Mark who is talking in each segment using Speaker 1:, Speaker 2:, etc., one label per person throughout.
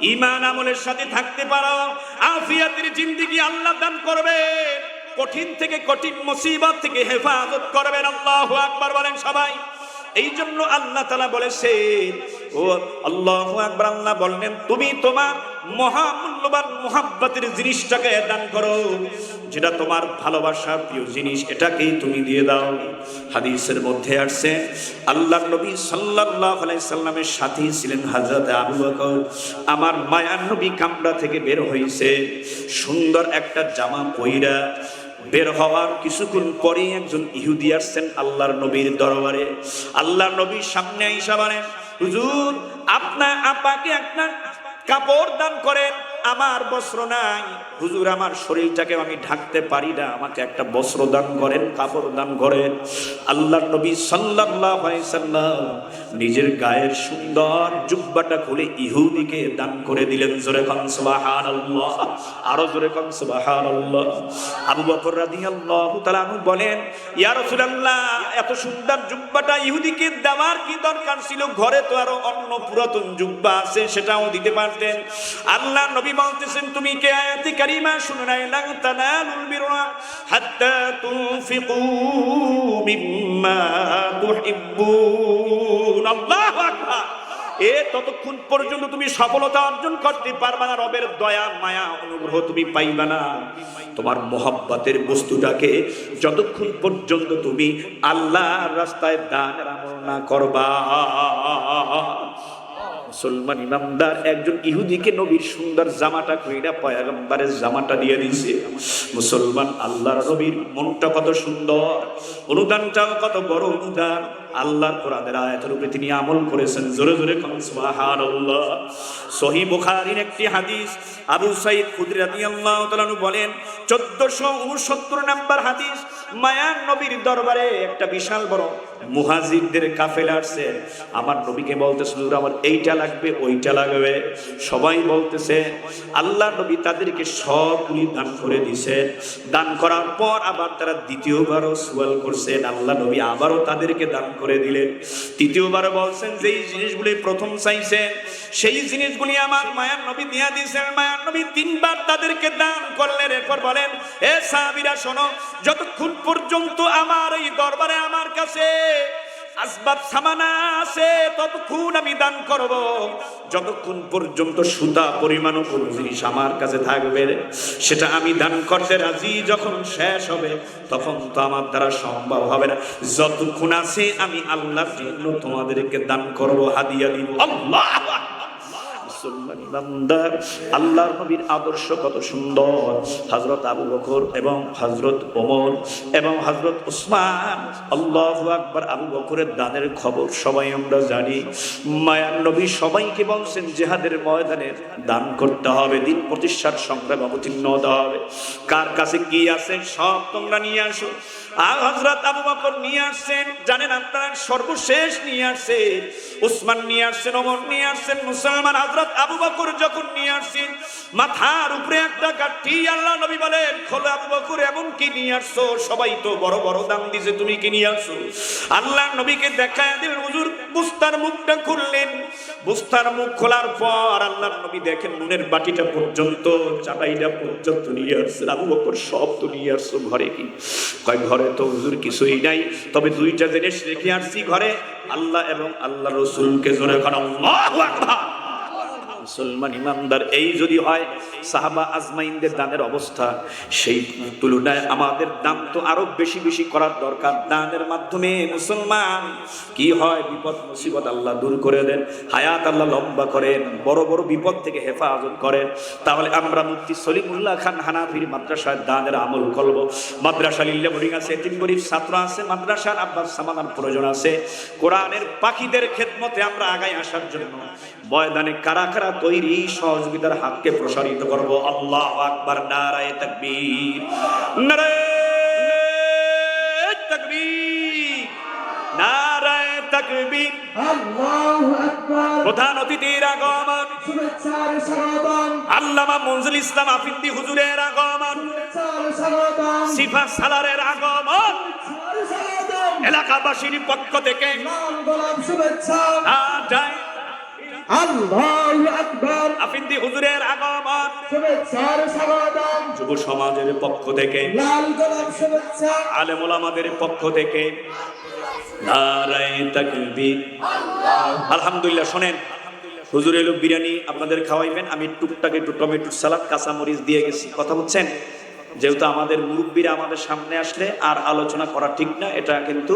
Speaker 1: ইমান আমলের সাথে থাকতে পারো, আফিয়াতের জিন্দিগি আল্লাহ দান করবে। কঠিন থেকে কঠিন মুসিবত থেকে হেফাজত করবেন, আল্লাহ আকবার বলেন সবাই। এই জন্য আল্লাহ তালা বলেছেন, ও আল্লাহ আকবর, আল্লাহ বললেন, তুমি তোমার মহামূল্যবান মোহাব্বতের জিনিসটাকে দান করো। যেটা তোমার ভালোবাসার প্রিয় জিনিস, এটাকেই তুমি দিয়ে দাও। হাদিসের মধ্যে আসছে আল্লাহ নবী আলাইহি সাল্লামের সাথী ছিলেন হযরত আবু বকর। আমার মায়ার নবী কামরা থেকে বের হইছে, সুন্দর একটা জামা পইরা বের হওয়ার কিছুক্ষণ পরেই একজন ইহুদি আসছেন আল্লাহর নবীর দরবারে। আল্লাহর নবীর সামনে বলেন, হুজুর, আপনার আপাকে একটা কাপড় দান করেন। আমার বস্ত্র নাই। হুজুর, আমার শরীরটাকে আমি ঢাকতে পারি না। আমাকে একটা বস্ত্র দান করেন, কাপড় দান করেন। আল্লাহ নবী সাল্লাম নিজের গায়ের সুন্দর জুব্বাটা খুলে ইহুদিকে দান করে দিলেন। জোরে খান সুবহানাল্লাহ। আরও জোরে সুবহানাল্লাহ। আবু বকর আনহু বলেন, ইয়া রাসূলুল্লাহ, এত সুন্দর জুব্বাটা ইহুদিকে দেওয়ার কি দরকার ছিল? ঘরে তো আরও অন্য পুরাতন জুব্বা আছে, সেটাও দিতে পারতেন। আল্লাহ নবী বলতেছেন, তুমি কে? আয়াতি কারিমা শুনে নাই লাং তানালুল বিররা, হাত্তা এ ততক্ষণ পর্যন্ত তুমি সফলতা অর্জন করতে পারবা না, রবের দয়া, মায়া, অনুগ্রহ তুমি পাইবা না। তোমার মোহাব্বতের বস্তুটাকে যতক্ষণ পর্যন্ত তুমি আল্লাহর রাস্তায় আমল না করবা। মুসলমান ইমামদার একজন ইহুদিকে নবীর সুন্দর জামাটা কইরা পয়গম্বরের জামাটা দিয়ে দিছে। মুসলমান আল্লাহর নবীর মনটা কত সুন্দর, অনুদানটাও কত বড় অনুদান। আল্লাহর কোরআনের আয়াতের উপরে তিনি আমল করেছেন। জোরে জোরে সুবহানাল্লাহ। সহি বুখারীর একটি হাদিস, আবু সাইদ খুদরি রাদিয়াল্লাহু তাআলা বলেন 1469 নাম্বার হাদিস মায়ার নবীর দরবারে একটা বিশাল বড় মুহাজিরদের কাফেলা আসছে। আমার নবীকে বলতেছে, হুজুর, আমার এইটা লাগবে, ওইটা লাগবে। সবাই বলতেছে, আল্লাহ নবী তাদেরকে সবগুলি দান করে দিছে। দান করার পর আবার তারা দ্বিতীয়বারও সুয়াল করছেন। আল্লাহ নবী আবারও তাদেরকে দান করে দিলেন। তৃতীয়বার বলছেন, যেই জিনিসগুলি প্রথম চাইছেন সেই জিনিসগুলি আমার মায়ার নবী দিয়া দিয়েছেন মায়ার নবী তিনবার তাদেরকে দান করলেন। এরপর বলেন, এ সাহাবীরা, শোনো, যতক্ষণ পর্যন্ত আমার এই দরবারে আমার কাছে আসবাব সামানা আছে, ততক্ষণ আমি দান করব। যতক্ষণ পর্যন্ত সুতা পরিমাণ কোন জিনিস আমার কাছে থাকবে, সেটা আমি দান করতে রাজি যখন শেষ হবে, তখন তো আমার দ্বারা সম্ভব হবে না। যতক্ষণ আছে আমি আল্লাহর জন্য তোমাদেরকে দান করব, হাদিয়া দিব। আল্লাহ মুসলমান আল্লাহর নবীর আদর্শ কত সুন্দর। হজরত আবু বকর এবং হজরত ওমর এবং হজরত উসমান। আল্লাহ আকবর আবু বকরের দানের খবর সবাই আমরা জানি। মায়ার নবী সবাইকে বলছেন, জেহাদের ময়দানে দান করতে হবে, দিন প্রতিষ্ঠার সংগ্রাম অবতীর্ণ হতে হবে। কার কাছে কি আছে সব তোমরা নিয়ে আসো। আবু নিয়ে আসছেন, জানেন সর্বশেষ নিয়ে আসছেন, উসমান নিয়ে আসছেন নিয়ে আসছেন, মুসলমান নিয়ে আসছেন, মাথার উপরে একটা আল্লাহ নবী বলেন আবু এমন কি নিয়ে আসছো? সবাই তো বড় বড় দাম দিছে, তুমি কি নিয়ে আসছো? আল্লাহ নবীকে দেখায় দিলেন, হুজুর, বুস্তার মুখটা খুললেন। বুস্তার মুখ খোলার পর আল্লাহ নবী দেখেন, নুনের বাটিটা পর্যন্ত চাটাইটা পর্যন্ত নিয়ে আসছেন। আবু বকর সব তো নিয়ে আসছো, ঘরে কি? কয়, ঘরে তো হুজুর, কিছুই নাই। তবে দুইটা জিনিস রেখে আসছি ঘরে, আল্লাহ এবং আল্লাহ রসুলকে জোরে করা মুসলমান ইমানদার, এই যদি হয়, সাহাবা আজমাইনদের দানের অবস্থা। সেই তুলনায় আমাদের দান তো আরও বেশি বেশি করার দরকার। দানের মাধ্যমে মুসলমান কি হয়? বিপদ, মুসিবত আল্লাহ দূর করে দেন, হায়াত আল্লাহ লম্বা করেন, বড় বড় বিপদ থেকে হেফাজত করেন। তাহলে আমরা মুফতি সলিমুল্লাহ খান হানাফির মাদ্রাসায় দানের আমল করব। মাদ্রাসা লিল্লা বোর্ডিং আছে, তিন গরিব ছাত্র আছে, মাদ্রাসার আব্বাস সামানার প্রয়োজন আছে। কোরআনের পাখিদের খেদমতে আমরা আগায় আসার জন্য ময়দানে কারা কারা তৈরি সহযোগিতার হাতকে প্রসারিত করব। আল্লাহ আকবার নারায় তাকবীর। নারায় তাকবীর। নারায় তাকবীর।
Speaker 2: আল্লাহু আকবার।
Speaker 1: প্রধান অতিথির আগমন। আল্লামা মঞ্জুল ইসলাম আফিন্দি হুজুরের আগমন। সিফা সালারের আগমন। এলাকাবাসীর পক্ষ থেকে।
Speaker 2: শুভেচ্ছা। আল্লাহু আকবার।
Speaker 1: আফিন্দি হুজুরের আগমন।
Speaker 2: শুভেচ্ছার স্বাগতম।
Speaker 1: যুব সমাজের পক্ষ থেকে
Speaker 2: লাল গোলাপ শুভেচ্ছা।
Speaker 1: আলেমুল আমাদের পক্ষ থেকে তাকবীর। আলহামদুলিল্লাহ শোনেন হুজুর এলো বিরিয়ানি আপনাদের খাওয়াইবেন আমি টুকটাক একটু টমেটোর সালাদ কাঁচামরিচ দিয়ে গেছি। কথা বুঝছেন? যেহেতু আমাদের মুরব্বীরা আমাদের সামনে আসলে আর আলোচনা করা ঠিক না এটা কিন্তু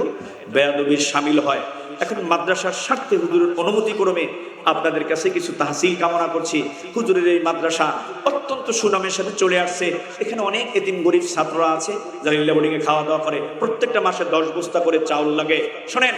Speaker 1: বেয়াদবির সামিল হয়। এখন মাদ্রাসার স্বার্থে হুজুরের অনুমতি ক্রমে আপনাদের কাছে কিছু তাহসিল কামনা করছি। হুজুরের এই মাদ্রাসা অত্যন্ত সুনামের সাথে চলে আসছে। এখানে অনেক এতিম গরিব ছাত্ররা আছে, যারা বোর্ডিংয়ে খাওয়া দাওয়া করে। প্রত্যেকটা মাসে দশ বস্তা করে চাউল লাগে। শোনেন